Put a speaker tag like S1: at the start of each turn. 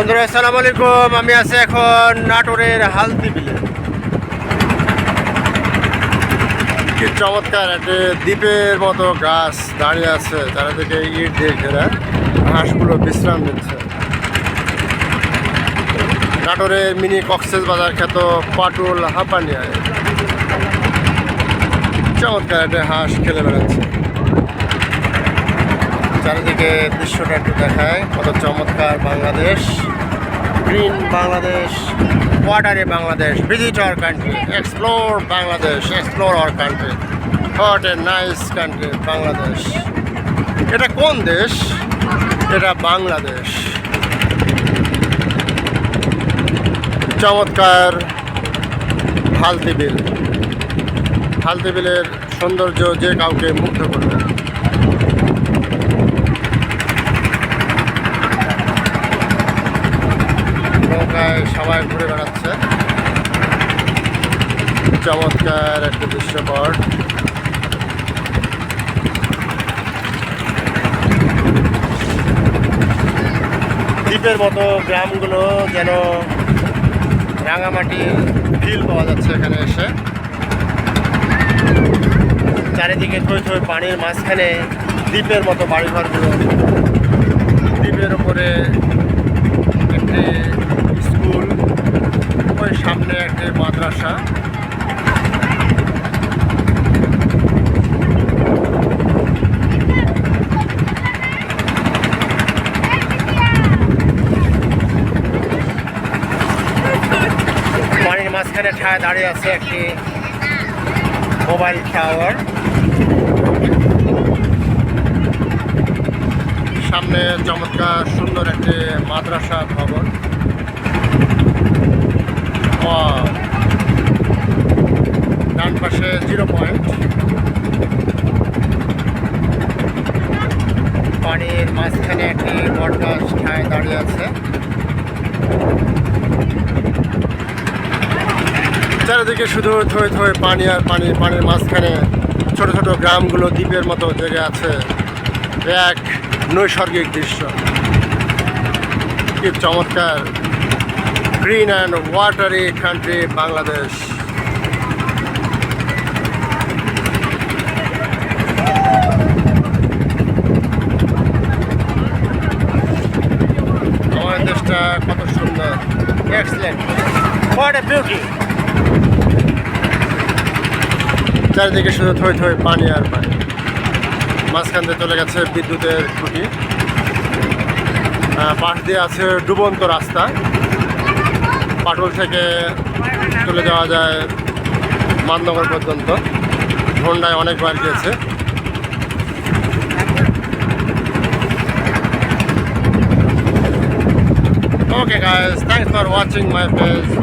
S1: বন্ধুরা, আসসালামু আলাইকুম। আমি আছি এখন নাটোরের হালদি বিলে। কি চমৎকার, একটি দ্বীপের মতো গাছ দাঁড়িয়ে আছে, চারিদিকে ইট দিয়ে ঘেরা হাঁসগুলো বিশ্রাম নিচ্ছে। নাটোরের মিনি কক্সেস বাজার খ্যাত পাটুল হাঁপানিয়ায়। চমৎকার, একটা হাঁস খেলে বেড়াচ্ছে। চারিদিকে দৃশ্যটা একটু দেখায় কত চমৎকার Bangladesh. Green Bangladesh, ওয়াটারে Bangladesh, visit our country, explore Bangladesh, explore our country, what a nice country Bangladesh. এটা কোন দেশ? এটা বাংলাদেশ। চমৎকার হালদি বিল হালদি বিলের সৌন্দর্য যে কাউকে মুগ্ধ করবে। সবাই ঘুরে বেড়াচ্ছে। চমৎকার একটা দৃশ্যপট দ্বীপের মতো গ্রামগুলো যেন রাঙামাটির ফিল পাওয়া যাচ্ছে এখানে এসে। চারিদিকে থই থই পানির মাঝখানে দ্বীপের মতো বাড়িঘরগুলো। দ্বীপের উপরে একটি সামনে মাদ্রাসা পানির মাঝখানে ঠায় দাঁড়িয়ে আছে একটি মোবাইল টাওয়ার সামনে চমৎকার সুন্দর একটি মাদ্রাসা ভবন! ডান পাশে জিরো পয়েন্ট। পানির মাঝখানে একটি বটগাছ ঠায় দাঁড়িয়ে আছে। চারিদিকে শুধু থই থই পানি আর পানি, পানির মাঝখানে ছোট ছোট গ্রামগুলো দ্বীপের মতো জেগে আছে। এক নৈসর্গিক দৃশ্য। কি চমৎকার। Green and watery country Bangladesh আমাদের দেশটা কত সুন্দর। এক্সেলেন্ট বিউটি চারিদিকে শুধু থই থই পানি আর পানি। মাঝখান দিয়ে চলে গেছে বিদ্যুতের খুঁটি। পাশ দিয়ে আছে ডুবন্ত রাস্তা। পাটুল থেকে চলে যাওয়া যায় মাননগর পর্যন্ত ঝন্ডায় অনেকবার গিয়েছে okay guys, thanks for watching my page.